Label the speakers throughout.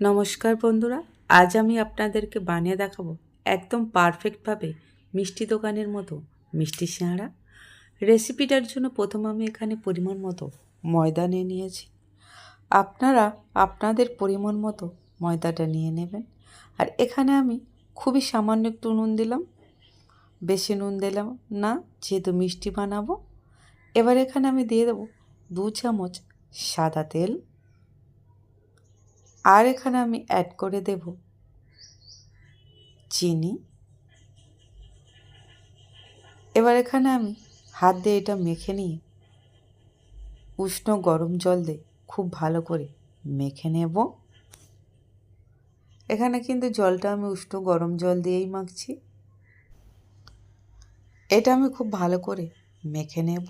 Speaker 1: নমস্কার বন্ধুরা, আজ আমি আপনাদেরকে বানিয়ে দেখাবো একদম পারফেক্টভাবে মিষ্টি দোকানের মতো মিষ্টি সিঙাড়া রেসিপিটার জন্য প্রথম আমি এখানে পরিমাণ মতো ময়দা নিয়ে নিয়েছি। আপনারা আপনাদের পরিমাণ মতো ময়দাটা নিয়ে নেবেন। আর এখানে আমি খুবই সামান্য একটু নুন দিলাম, বেশি নুন দিলাম না, যেহেতু মিষ্টি বানাবো। এবার এখানে আমি দিয়ে দেবো দু চামচ সাদা তেল। আর এখানে আমি অ্যাড করে দেব। চিনি। এবার এখানে আমি হাত দিয়ে এটা মেখে নিয়ে উষ্ণ গরম জল দিয়ে খুব ভালো করে মেখে নেব। এখানে কিন্তু জলটা আমি উষ্ণ গরম জল দিয়েই মাখছি। এটা আমি খুব ভালো করে মেখে নেব।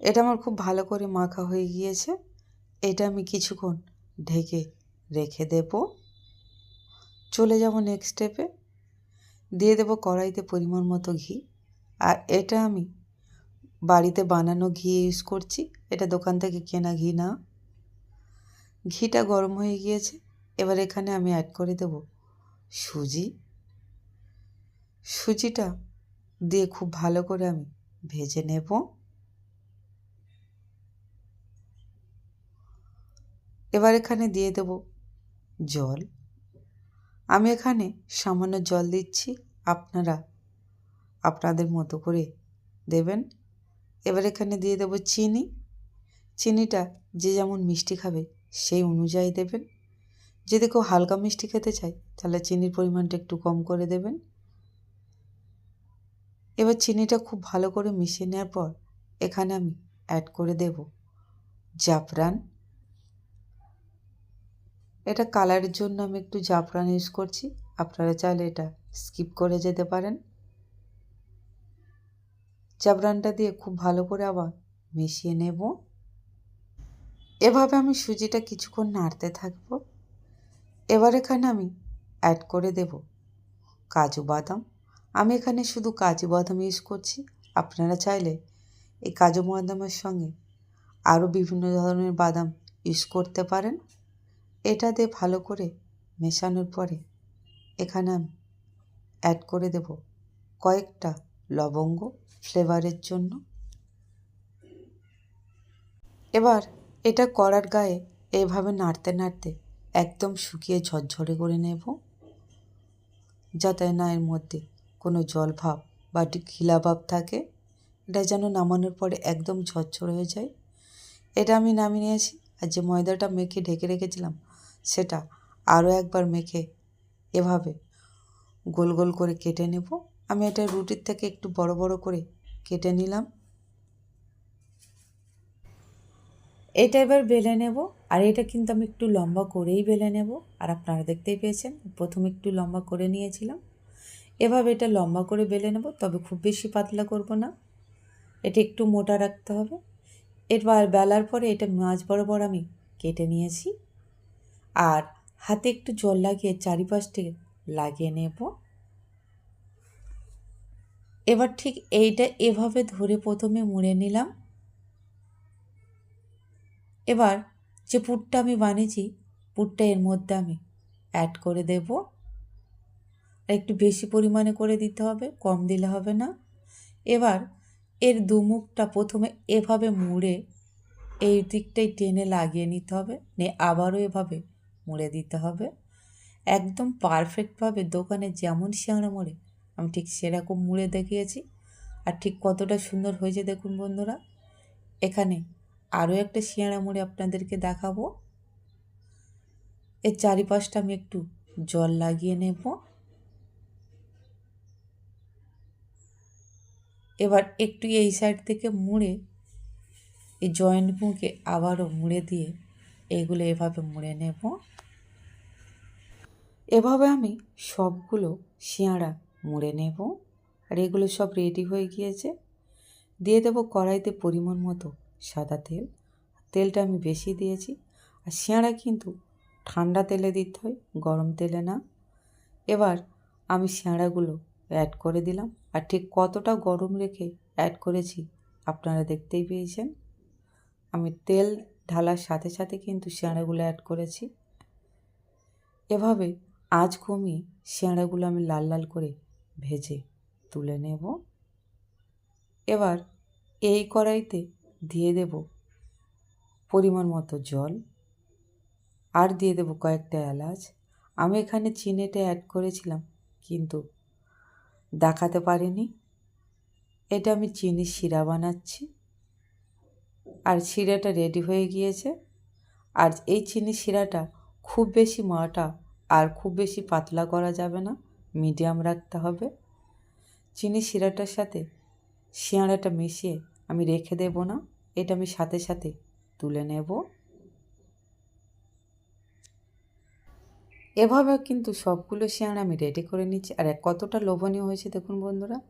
Speaker 1: এটা আমার খুব ভালো করে মাখা হয়ে গিয়েছে। এটা আমি কিছুক্ষণ ঢেকে রেখে দেব। চলে যাব নেক্সট স্টেপে দিয়ে দেব কড়াইতে পরিমাণ মতো ঘি। আর এটা আমি বাড়িতে বানানো ঘি ইউজ করছি। এটা দোকান থেকে কেনা ঘি না। ঘিটা গরম হয়ে গিয়েছে। এবার এখানে আমি অ্যাড করে দেব সুজি। সুজিটা দিয়ে খুব ভালো করে আমি ভেজে নেব। এবার এখানে দিয়ে দেব জল। আমি এখানে সামান্য জল দিচ্ছি আপনারা, আপনাদের মতো করে দেবেন। এবার এখানে দিয়ে দেব চিনি। চিনিটা যে যেমন মিষ্টি খাবে সেই অনুযায়ী দেবেন। যদি কেউ হালকা মিষ্টি খেতে চায়, তাহলে চিনির পরিমাণটা একটু কম করে দেবেন। এবার চিনিটা খুব ভালো করে মিশিয়ে নেওয়ার পর এখানে আমি অ্যাড করে দেব জাফরান। এটা কালারের জন্য আমি একটু জাফরান ইউজ করছি। আপনারা চাইলে এটা স্কিপ করে যেতে পারেন। জাফরানটা দিয়ে খুব ভালো করে আবার মিশিয়ে নেব। এভাবে আমি সুজিটা কিছুক্ষণ নাড়তে থাকব। এবার এখানে আমি অ্যাড করে দেব কাজু বাদাম। আমি এখানে শুধু কাজু বাদাম ইউজ করছি। আপনারা চাইলে এই কাজু বাদামের সঙ্গে আরও বিভিন্ন ধরনের বাদাম ইউজ করতে পারেন। এটা দিয়ে ভালো করে মেশানোর পরে এখানে আমি অ্যাড করে দেব কয়েকটা লবঙ্গ ফ্লেভারের জন্য। এবার এটা করার গায়ে এইভাবে নাড়তে নাড়তে একদম শুকিয়ে ঝরঝরে করে নেব। যাতে না এর মধ্যে কোনো জল ভাব বা ঘিলা ভাব থাকে। এটা যেন নামানোর পরে একদম ঝরঝরে হয়ে যায়। এটা আমি নামিয়ে নিয়েছি। আর যে ময়দাটা মেখে ঢেকে রেখেছিলাম সেটা আরও একবার মেখে এভাবে গোল গোল করে কেটে নেব। আমি এটা রুটির থেকে একটু বড় বড় করে কেটে নিলাম। এটা এবার বেলে নেব আর এটা কিন্তু আমি একটু লম্বা করেই বেলে নেব। আর আপনারা দেখতেই পেয়েছেন, প্রথমে একটু লম্বা করে নিয়েছিলাম। এভাবে এটা লম্বা করে বেলে নেব, তবে খুব বেশি পাতলা করব না। এটা একটু মোটা রাখতে হবে। এরপর বেলার পরে এটা মাছ বরাবর আমি কেটে নিয়েছি। আর হাতে একটু জল লাগিয়ে চারিপাশটি লাগিয়ে নেব। এবার ঠিক এইটা এভাবে ধরে প্রথমে মুড়ে নিলাম। এবার যে পুরটা আমি বানিয়েছি, পুরটা এর মধ্যে আমি অ্যাড করে দেব। একটু বেশি পরিমাণে করে দিতে হবে, কম দিলে হবে না। এবার এর দুমুখটা প্রথমে এভাবে মুড়ে এই দিকটাই টেনে লাগিয়ে নিতে হবে। নে আবারও এভাবে মুড়ে দিতে হবে। একদম পারফেক্টভাবে দোকানে যেমন সিয়াঁড়া মোড়ে, আমি ঠিক সেরকম মুড়ে দেখিয়েছি। আর ঠিক কতটা সুন্দর হয়েছে দেখুন বন্ধুরা। এখানে আরও একটা শিয়াড়া মুড়ে আপনাদেরকে দেখাবো। এর চারিপাশটা আমি একটু জল লাগিয়ে নেব। এবার একটু এই সাইড থেকে মুড়ে এই জয়েন্ট মুখে আবারও মুড়ে দিয়ে এইগুলো এভাবে মুড়ে নেব। এভাবে আমি সবগুলো শিয়াঁড়া মুড়ে নেব। আর এগুলো সব রেডি হয়ে গিয়েছে। দিয়ে দেবো কড়াইতে পরিমাণ মতো সাদা তেল। তেলটা আমি বেশি দিয়েছি। আর শিয়াঁড়া কিন্তু ঠান্ডা তেলে দিতে হয়, গরম তেলে না। এবার আমি শিয়াঁড়াগুলো অ্যাড করে দিলাম। আর ঠিক কতটা গরম রেখে অ্যাড করেছি আপনারা দেখতেই পেয়েছেন। আমি তেল ঢালার সাথে সাথে কিন্তু সিঙাড়াগুলো অ্যাড করেছি। এভাবে আঁচ কমিয়ে সিঙাড়াগুলো আমি লাল লাল করে ভেজে তুলে নেব। এবার এই কড়াইতে দিয়ে দেব পরিমাণ মতো জল আর দিয়ে দেবো কয়েকটা এলাচ। আমি এখানে চিনিটা অ্যাড করেছিলাম কিন্তু দেখাতে পারিনি। এটা আমি চিনির শিরা বানাচ্ছি। আর শিরাটা রেডি হয়ে গিয়েছে। আর এই চিনি শিরাটা খুব বেশি মোটা আর খুব বেশি পাতলা করা যাবে না মিডিয়াম রাখতে হবে। চিনি শিরাটার সাথে শিয়াড়াটা মিশিয়ে আমি রেখে দেব না, এটা আমি সাথে সাথে তুলে নেব। এভাবে কিন্তু সবগুলো শিয়াড়া আমি রেডি করে নিচ্ছি। আর কতটা লোভনীয় হয়েছে দেখুন বন্ধুরা,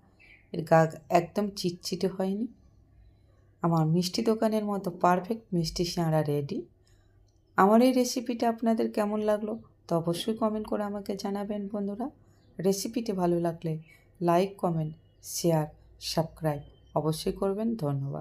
Speaker 1: এর গা একদম চিটচিটে হয়নি। আমার মিষ্টি দোকানের মতো পারফেক্ট মিষ্টি সিঁড়া রেডি আমার এই রেসিপিটা আপনাদের কেমন লাগল? তো অবশ্যই কমেন্ট করে আমাকে জানাবেন বন্ধুরা। রেসিপিটি ভালো লাগলে লাইক কমেন্ট শেয়ার সাবস্ক্রাইব অবশ্যই করবেন। ধন্যবাদ।